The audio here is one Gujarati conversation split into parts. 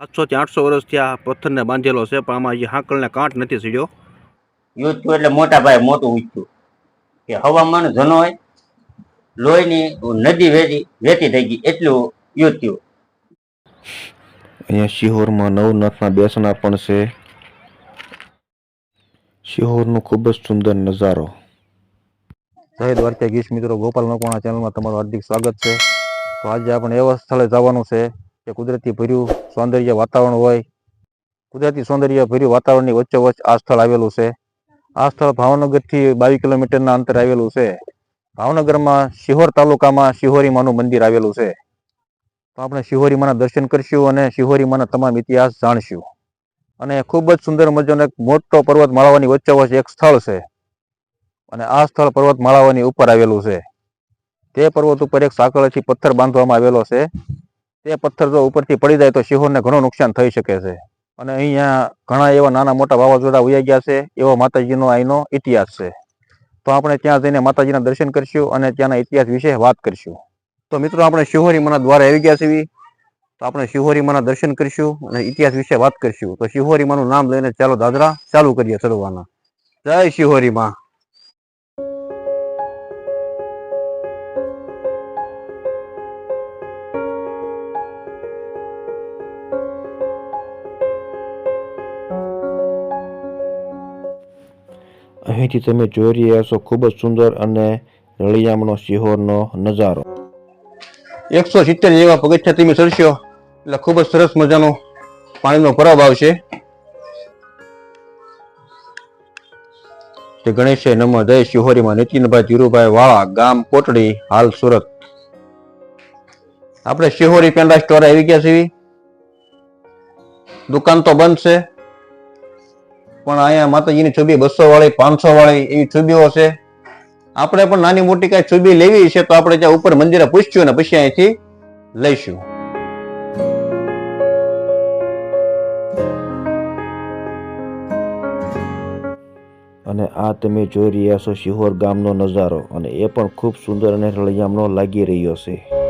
સાતસોથી આઠસો વર્ષથી આ પથ્થરને બાંધેલો છે પણ આમાં હજી હાંકળને કાંઠ નથી સીડ્યો યુદ્ધ એટલે મોટા ભાઈ મોટું ઉઠ્યું કે હવામાન ઘનો હોય લોહીની નદી વેતી વેતી થઈ ગઈ એટલું યુદ્ધ થયું. અહીંયા શિહોરમાં નવનાથના બેસણા પણ છે. શિહોરનો ખૂબ જ સુંદર નજારો. જય દ્વારકાધીશ મિત્રો ગોપાલ નકોણા ચેનલમાં તમારું હાર્દિક સ્વાગત છે. તો આજે આપણે એવા સ્થળે જવાનું છે કે કુદરતી ભર્યું સૌંદર્ય વાતાવરણ હોય, કુદરતી સૌંદર્ય ભર્યું વાતાવરણની વચ્ચે વચ્ચે આ સ્થળ આવેલું છે. આ સ્થળ ભાવનગરથી બાવીસ કિલોમીટરના અંતરે આવેલું છે. ભાવનગરમાં શિહોર તાલુકામાં શિહોરીમાનું મંદિર આવેલું છે. તો આપણે શિહોરીમાના દર્શન કરશું અને શિહોરીમાના તમામ ઇતિહાસ જાણશું. અને ખૂબ જ સુંદર મજાનો એક મોટો પર્વત માળાવાની વચ્ચે વચ્ચે એક સ્થળ છે. અને આ સ્થળ પર્વત માળાવાની ઉપર આવેલું છે. તે પર્વત ઉપર એક સાંકળથી પથ્થર બાંધવામાં આવેલો છે. તે પથ્થર જો ઉપરથી પડી જાય તો શિહોરને ઘણું નુકસાન થઈ શકે છે. અને અહીંયા ઘણા એવા નાના મોટા વાવાઝોડા ઉયા ગયા છે, એવો માતાજીનો અહીંનો ઇતિહાસ છે. તો આપણે ત્યાં જઈને માતાજીના દર્શન કરીશું અને ત્યાંના ઇતિહાસ વિશે વાત કરીશું. તો મિત્રો, આપણે શિહોરી દ્વારા આવી ગયા છીએ. તો આપણે શિહોરી માના દર્શન કરીશું અને ઇતિહાસ વિશે વાત કરીશું. તો શિહોરી માનું નામ લઈને ચાલો દાદરા ચાલુ કરીએ ચડવાના જય શિહોરી માં અહીંથી તમે જોઈ રહ્યા છો ખૂબ જ સુંદર અને રળિયામણો શિહોરનો નજારો. એકસો સિત્તેર જેવા પગથિયા તમે ચડશો એટલે ખૂબ જ સરસ મજાનો પાણીનો ભરાવ આવશે. તે ગણેશ નમ જય શિહોરીમાં નીતિનભાઈ ધીરુભાઈ વાળા, ગામ કોટડી, હાલ સુરત. આપણે શિહોરી પેંડા સ્ટોર આવી ગયા છીએ. દુકાન તો બંધ છે. પણ અહીંયા માતાજીની છબી બસો વાળી, પાંચસો વાળી એવી છબીઓ છે. આપણે પણ નાની મોટી કઈ છબી લેવી છે તો આપણે ત્યાં ઉપર મંદિરે પૂછ્યું ને પછી અહીંથી લઈશું. અને આ તમે જોઈ રહ્યા છો શિહોર ગામનો નજારો અને એ પણ ખૂબ સુંદર અને રળિયામણો લાગી રહ્યો છે.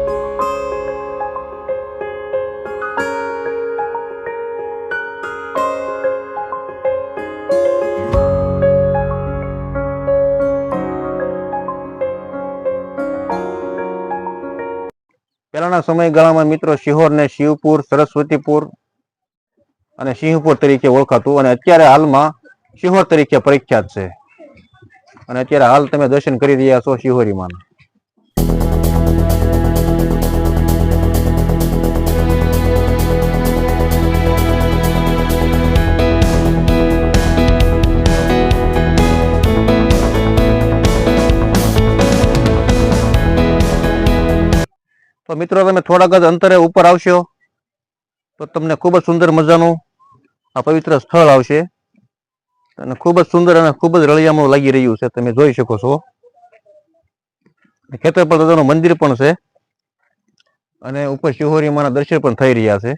પહેલાના સમયગાળામાં મિત્રો શિહોર ને શિવપુર, સરસ્વતીપુર અને સિંહપુર તરીકે ઓળખાતું અને અત્યારે હાલમાં શિહોર તરીકે પ્રખ્યાત છે. અને અત્યારે હાલ તમે દર્શન કરી રહ્યા છો શિહોરીમાં. તો મિત્રો, તમે થોડાક જ અંતરે ઉપર આવશો તો તમને ખૂબ જ સુંદર મજાનું આ પવિત્ર સ્થળ આવશે. અને ખૂબ જ સુંદર અને ખૂબ જ રળિયામણું લાગી રહ્યું છે, તમે જોઈ શકો છો. ખેતરપાળ દાદાનું મંદિર પણ છે અને ઉપર શિહોરી માના દર્શન પણ થઈ રહ્યા છે.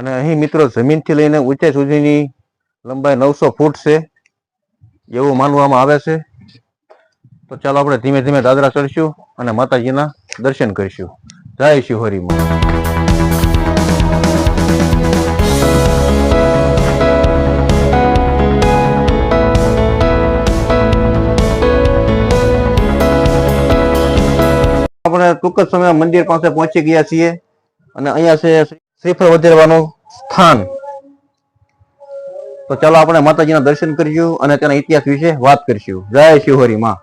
અને અહીં મિત્રો જમીનથી લઈને ઊંચાઈ સુધીની લંબાઈ નવસો ફૂટ છે, એવું માનવામાં આવે છે. તો ચાલો આપણે ધીમે ધીમે દાદરા ચડશું અને માતાજીના દર્શન કરીશું. જય શિહોરીમાં આપણે ટૂંક જ સમયમાં મંદિર પાસે પહોંચી ગયા છીએ અને અહીંયા છે શ્રીફળ વધેરવાનું સ્થાન. તો ચાલો આપણે માતાજીના દર્શન કરીશું અને તેના ઇતિહાસ વિશે વાત કરીશું. જય શિહોરી માં.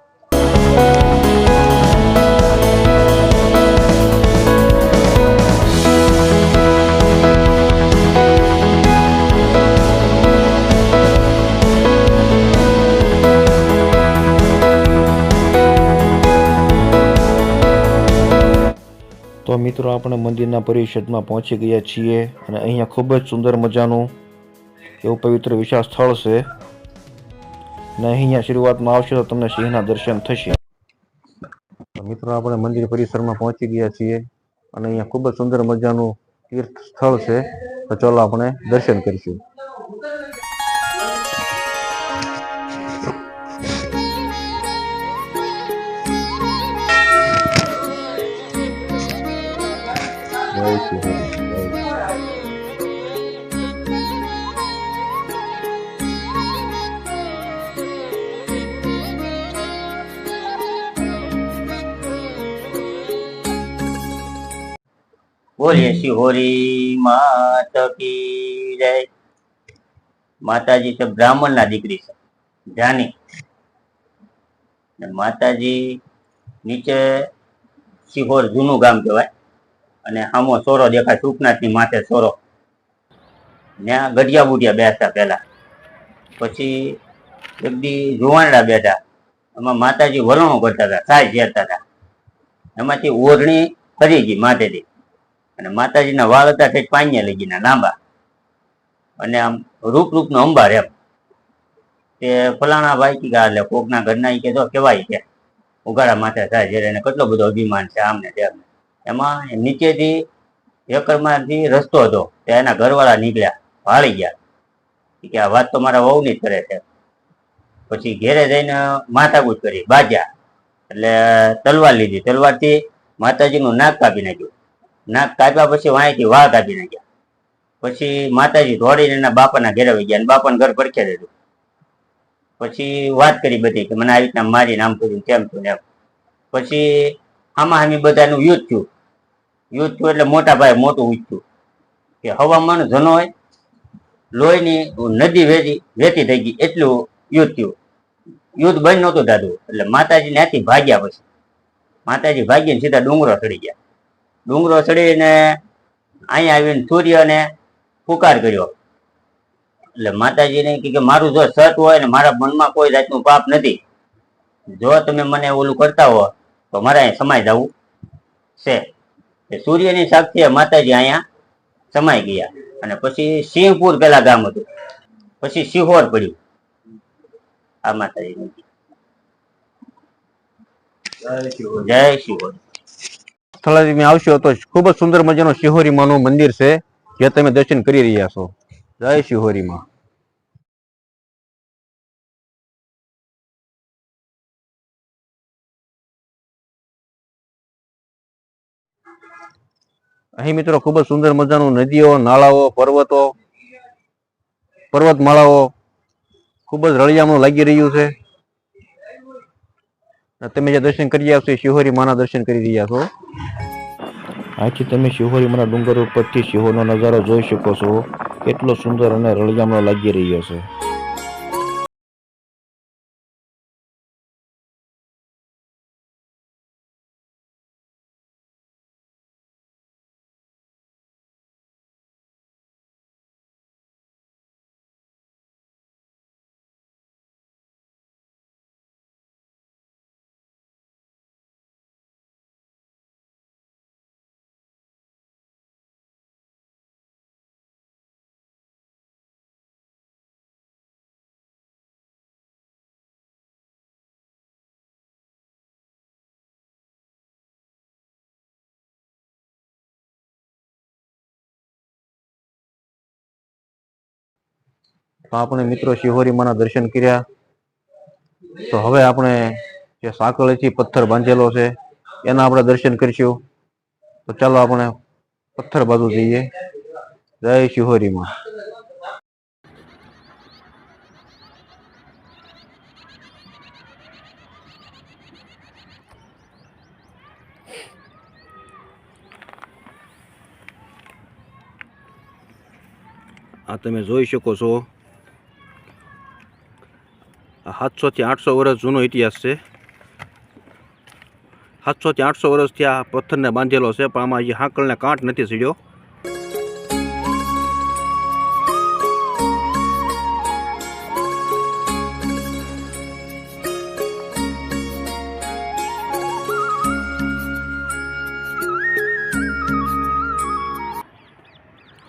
તો મિત્રો આપણે મંદિરના પરિષદમાં પહોંચી ગયા છીએ અને અહીંયા ખૂબ જ સુંદર મજાનું એવું પવિત્ર વિશાળ સ્થળ છે. અને અહીંયા શરૂઆતમાં આવશે તો તમને સિંહના દર્શન થશે. મિત્રો આપણે મંદિર પરિસરમાં પહોંચી ગયા છીએ અને અહીંયા ખૂબ જ સુંદર મજાનું તીર્થ સ્થળ છે. તો ચાલો આપણે દર્શન કરીશું. જય શ્રી હરિ, બોલીએ શિહોરી માત કી જય. માતાજી છે બ્રાહ્મણ ના દીકરી છે જાની માતાજી નીચે શિહોર જૂનું ગામ કહેવાય. અને આમો સોરો દેખાય સુખનાથની માથે સોરો. ત્યાં ગઢિયા બુઢિયા બેસતા પહેલા. પછી એક દી જુવાનડા બેઠા. એમાં માતાજી વલણો કરતા હતા સાય ઝેરતા હતા. એમાંથી ઓઢણી ફરી ગઈ માથેથી. અને માતાજીના વાળ હતા તે પાંયા લઈ ગઈ લાંબા. અને આમ રૂપ રૂપનો અંબાર એમ. તે ફલાણા ભાઈ કે એટલે કોકના ઘરના ઈ કે જો કેવાય કે ઉગાડા માથે થાય જ્યારે એને કેટલો બધો અભિમાન છે આમને તેમને એમાં નીચેથી એકરમાંથી રસ્તો હતો. તે એના ઘરવાળા નીકળ્યા, ભાળી ગયા. કે આ વાત તો મારા વહુની જ કરે છે. પછી ઘેરે જઈને માથાકૂટ કરી બાજ્યા એટલે તલવાર લીધી. તલવારથી માતાજીનું નાક કાપી નાખ્યું. નાક કાપ્યા પછી વાંયથી વાળ કાપી નાખ્યા. પછી માતાજી દોડીને એના બાપાના ઘેરે વહી ગયા અને બાપાને ઘર પરખે દીધું. પછી વાત કરી બધી કે મને આવી રીતના મારી નામ કર્યું, કેમ છું એમ. પછી આમાં આમી બધાનું યુદ્ધ થયું. યુદ્ધ થયું એટલે મોટા ભાઈ મોટું ઉઠ્યું કે હવામાન જનો હોય લોહીની નદી વેતી વેતી થઈ ગઈ એટલું યુદ્ધ થયું. યુદ્ધ બંધ નહોતું થતું, એટલે માતાજી ત્યાંથી ભાગ્યા પછી. માતાજી ભાગીને સીધા ડુંગરો ચડી ગયા. ડુંગરો ચડીને અહીંયા આવીને સૂર્યને પુકાર કર્યો. એટલે માતાજીને કે મારું જો સત હોય ને મારા મનમાં કોઈ જાતનું પાપ નથી. જો તમે મને ઓલું કરતા હો, તો મારે અહીં સમાય જવું છે. સૂર્યની સાક્ષીએ માતાજી અહીંયા સમાઈ ગયા. અને પછી સિંહપુર પેલા ગામ હતું. પછી સિહોર પડ્યું. આ માતાજી જય શિહોર સ્થળે મેં આવશો તો ખૂબ જ સુંદર મજાનું શિહોરી માનું મંદિર છે જે તમે દર્શન કરી રહ્યા છો. જય શિહોરી અહીં મિત્રો ખૂબ જ સુંદર મજાનું નદીઓ, નાળાઓ, પર્વતો, પર્વતમાળાઓ ખૂબ જ રળિયામણું લાગી રહ્યું છે. તમે જે દર્શન કરી છો એ શિહોરી માના દર્શન કરી રહ્યા છો. આથી તમે શિહોરી માના ડુંગર ઉપરથી શિહોરનો નજારો જોઈ શકો છો. કેટલો સુંદર અને રળિયામણો લાગી રહ્યો છે. તો આપણે મિત્રો શિહોરી માના દર્શન કર્યા. તો હવે આપણે જે સાંકળેથી પથ્થર બાંધેલો છે, એના આપણે દર્શન કરીશું. તો ચાલો આપણે પથ્થર બાજુ જઈએ. જય શિહોરીમાં. આ તમે જોઈ શકો છો સાતસોથી આઠસો વર્ષ જૂનો ઇતિહાસ છે. સાતસોથી આઠસો વર્ષથી આ પથ્થરને બાંધેલો છે, પણ આમાં હજી હાંકળને કાંટ નથી સીડ્યો.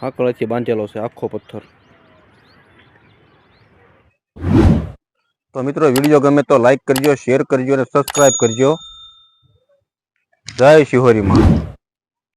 હાંકળેથી બાંધેલો છે આખો પથ્થર. તો મિત્રો, વીડિયો ગમે તો લાઈક કરજો શેર કરજો અને સબસ્ક્રાઇબ કરજો. જય શિહોરી માં